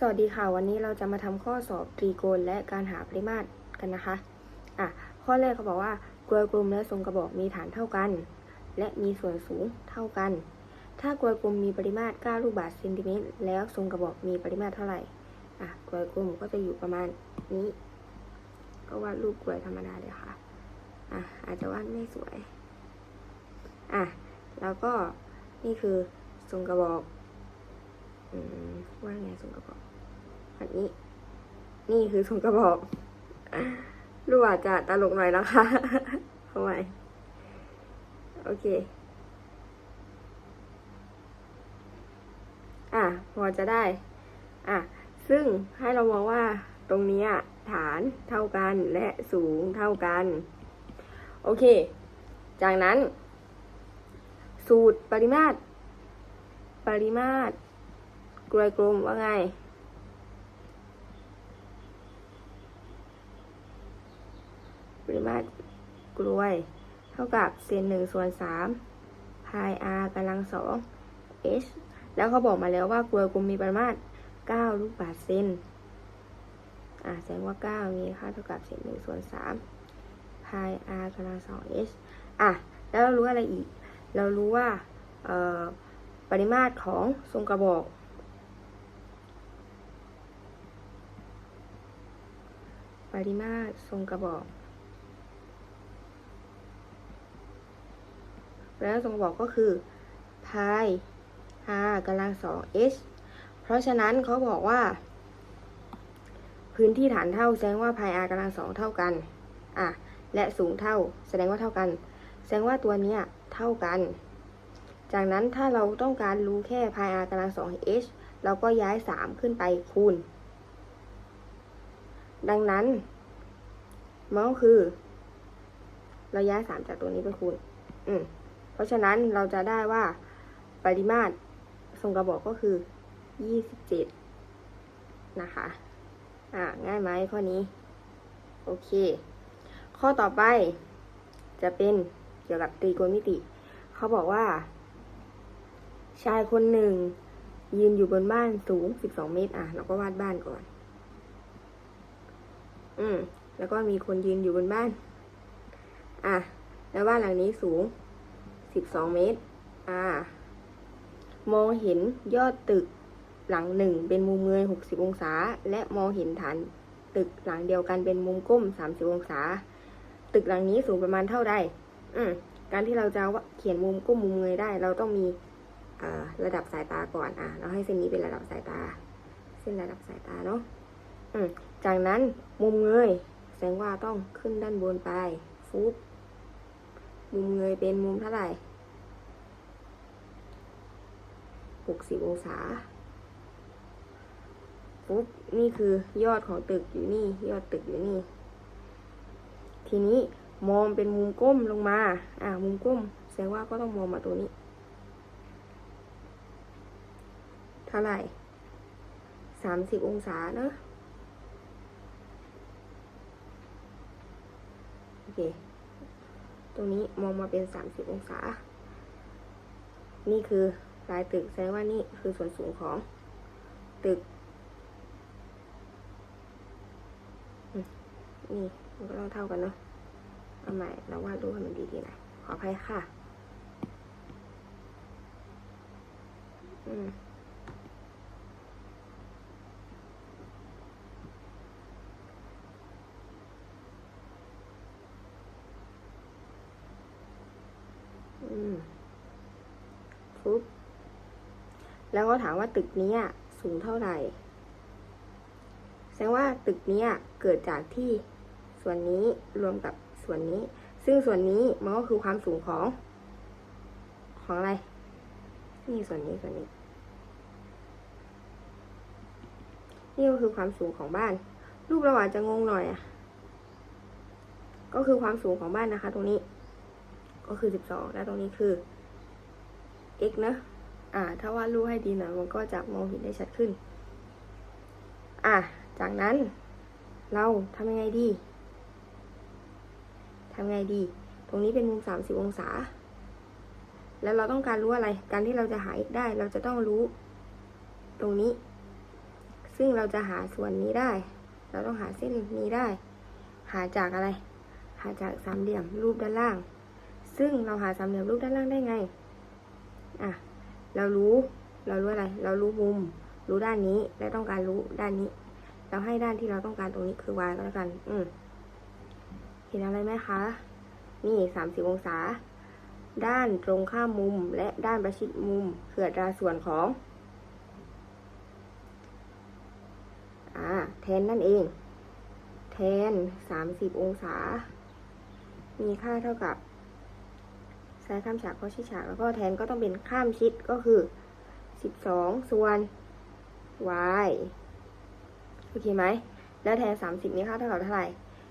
สวัสดีค่ะ วันนี้เราจะมาทำข้อสอบตรีโกณและการหาปริมาตรกันนะคะ อะ ข้อแรกเขาบอกว่ากลวยกลมและทรงกระบอกมีฐานเท่ากัน และมีส่วนสูงเท่ากัน ถ้ากลวยกลมมีปริมาตร9ลูกบาศก์เซนติเมตรแล้วทรงกระบอกมีปริมาตรเท่าไหร่ อะกลวยกลมก็จะอยู่ประมาณนี้ ก็วาดรูปกลวยธรรมดาเลยค่ะ อะ อาจจะวาดไม่สวย อะ แล้วก็นี่คือทรงกระบอก อืม ว่าไงทรงกระบอกอันนี้ นี่คือทรงกระบอกรูปอาจจะตลกหน่อยนะคะทำไมโอเค อะ พอจะได้ อะ ซึ่งให้เรามองว่าตรงนี้ฐานเท่ากันและสูงเท่ากัน โอเค จากนั้น สูตรปริมาตร ปริมาตร กลวยกลมว่าไง ปริมาตรกลวย เท่ากับเซนหนึ่งส่วนสามพาย r กำลังสอง h แล้วเขาบอกมาแล้วว่ากลวยกลมมีปริมาตรเก้าลูกบาศก์เซนอ่าแสดงว่าเก้ามีค่าเท่ากับเศษหนึ่งส่วนสามพาย r กำลังสอง h อะ แล้วเรารู้อะไรอีก เรารู้ว่าเอ่อปริมาตรของทรงกระบอก ป ริมาตรทรงกระบอก ปริมาตรทรงกระบอกก็คือพาย r กำลังสอง h เพราะฉะนั้นเขาบอกว่า พื้นที่ฐานเท่าแสดงว่าพาย r กำลังสองเท่ากัน อะ และสูงเท่า แสดงว่าเท่ากัน แสดงว่าตัวนี้เท่ากัน จากนั้นถ้าเราต้องการรู้แค่พาย r กำลังสอง h เราก็ย้ายสามขึ้นไปคูณ ดังนั้นมันก็คือ เราย้ายสามจากตัวนี้ไปคูณ อืม เพราะฉะนั้นเราจะได้ว่าปริมาตรทรงกระบอกก็คือยี่สิบเจ็ดนะคะ อ่า ง่ายไหมข้อนี้ โอเค ข้อต่อไป จะเป็นเกี่ยวกับตรีโกณมิติ เขาบอกว่า ชายคนหนึ่ง ยืนอยู่บนบ้านสูง 12 เมตร อะ เราก็วาดบ้านก่อน อืม แล้วก็มีคนยืนอยู่บนบ้าน อะ แล้วบ้านหลังนี้สูง12เมตร อ่า มองเห็นยอดตึกหลังหนึ่งเป็นมุมเงย60องศา และมองเห็นฐานตึกหลังเดียวกันเป็นมุมก้ม30องศา ตึกหลังนี้สูงประมาณเท่าใด อืม การที่เราจะเขียนมุมก้มมุมเงยได้ เราต้องมีอ่าระดับสายตาก่อน อะ เราให้เส้นนี้เป็นระดับสายตา เส้นระดับสายตาเนาะ จากนั้นมุมเงย แสดงว่าต้องขึ้นด้านบนไป ฟุบมุมเงยเป็นมุมเท่าไหร่หกสิบองศาปุ๊บนี่คือยอดของตึกอยู่นี่ ยอดตึกอยู่นี่ ทีนี้มองเป็นมุมก้มลงมา อ่ามุมก้ม แสดงว่าก็ต้องมองมาตัวนี้ เท่าไหร่สามสิบองศาเนอะโอเค ตรงนี้มองมาเป็นสามสิบองศา นี่คือลายตึกแสดงว่านี่คือส่วนสูงของตึก นี่มันก็ต้องเท่ากันเนาะเอาใหม่เราวาดรูปให้มันดีๆหน่อยขออภัยค่ะ อืม อืมปุ๊บ แล้วก็ถามว่าตึกนี้สูงเท่าไหร่ แสดงว่าตึกนี้เกิดจากที่ส่วนนี้รวมกับส่วนนี้ ซึ่งส่วนนี้มันก็คือความสูงของ ของอะไร นี่ส่วนนี้ส่วนนี้ นี่ก็คือความสูงของบ้าน รูปเราอาจจะงงหน่อยอะก็คือความสูงของบ้านนะคะ ตรงนี้ ก็คือสิบสอง แล้วตรงนี้คือ x เนอะ อ่า ถ้าวาดรูปให้ดีหน่อยมันก็จะมองเห็นได้ชัดขึ้น อะ จากนั้น เราทำยังไงดีทำไงดี ตรงนี้เป็นมุมสามสิบองศา แล้วเราต้องการรู้อะไร การที่เราจะหา x ได้ เราจะต้องรู้ ตรงนี้ ซึ่งเราจะหาส่วนนี้ได้ เราต้องหาเส้นนี้ได้ หาจากอะไร หาจากสามเหลี่ยมรูปด้านล่าง ซึ่งเราหาสามเหลี่ยมรูปด้านล่างได้ไง อะ เรารู้ เรารู้อะไร เรารู้มุม รู้ด้านนี้ และต้องการรู้ด้านนี้ เราให้ด้านที่เราต้องการตรงนี้คือ y ก็แล้วกัน อืมเห็นอะไรไหมคะ นี่สามสิบองศา ด้านตรงข้ามมุมและด้านประชิดมุมคืออัตราส่วนของอ่าแทนนั่นเอง แทนสามสิบองศา มีค่าเท่ากับ ซ้ายข้ามฉากข้อชิดฉากแล้วก็แทนก็ต้องเป็นข้ามชิดก็คือสิบสองส่วน y โอเคไหม แล้วแทนสามสิบมีค่าเท่ากับเท่าไหร่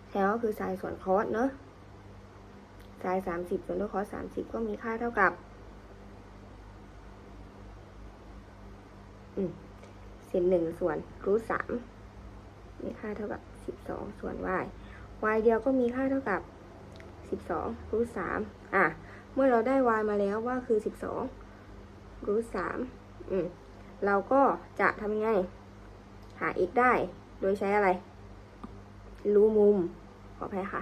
แทนก็คือไซน์ส่วนคอสเนอะไซน์สามสิบส่วนด้วยคอสสามสิบก็มีค่าเท่ากับเศษหนึ่งส่วนรูทสามมีค่าเท่ากับสิบสองส่วน y y เดียวก็มีค่าเท่ากับสิบสองรูทสามอะ มื่อเราได้ y มาแล้วว่าคือสิบสองรูทสามอืมเราก็จะทำยังไง หา x ได้ โดยใช้อะไร รู้มุม ขออภัยค่ะ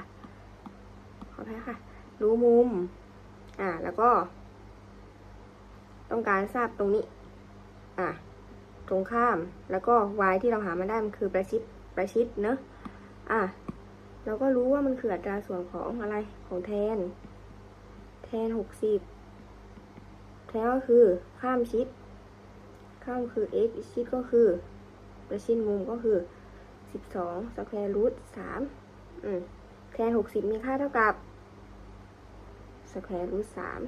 ขออภัยค่ะ รู้มุม อ่า แล้วก็ ต้องการทราบตรงนี้ อ่าตรงข้าม แล้วก็ y ที่เราหามาได้ มันคือประชิด ประชิดเนอะอะเราก็รู้ว่ามันคืออัตราส่วนของอะไร ของแทน นหกสิบแทนก็คือข้ามชิด ข้ามคือ x ชิดก็คือ ประชิดมุมก็คือสิบสองสแควร์รูทสามอืมแทนหกสิบมีค่าเท่ากับสแควร์รูทสาม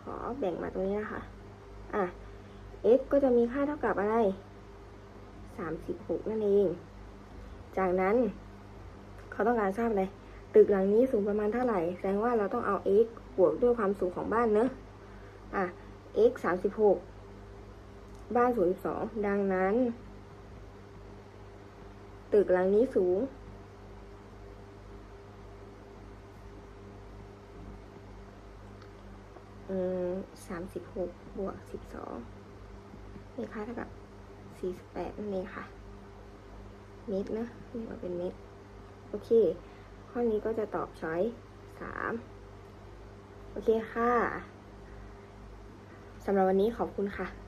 ขอแบ่งมาตรงนี้นะคะ อะ x ก็จะมีค่าเท่ากับอะไร สามสิบหกนั่นเอง จากนั้น เขาต้องการทราบอะไร ตึกหลังนี้สูงประมาณเท่าไหร่ แสดงว่าเราต้องเอา x บวกด้วยความสูงของบ้านเนอะอะ x สามสิบหกบ้านสูงสิบสองดังนั้น ตึกหลังนี้สูงสามสิบหกบวกสิบสองมีค่าเท่ากับ สี่สิบแปดนั่นเองค่ะ เมตรนะนี่ว่าเป็นเมตร โอเค ข้อนี้ก็จะตอบช้อยสามโอเคค่ะสำหรับวันนี้ขอบคุณค่ะ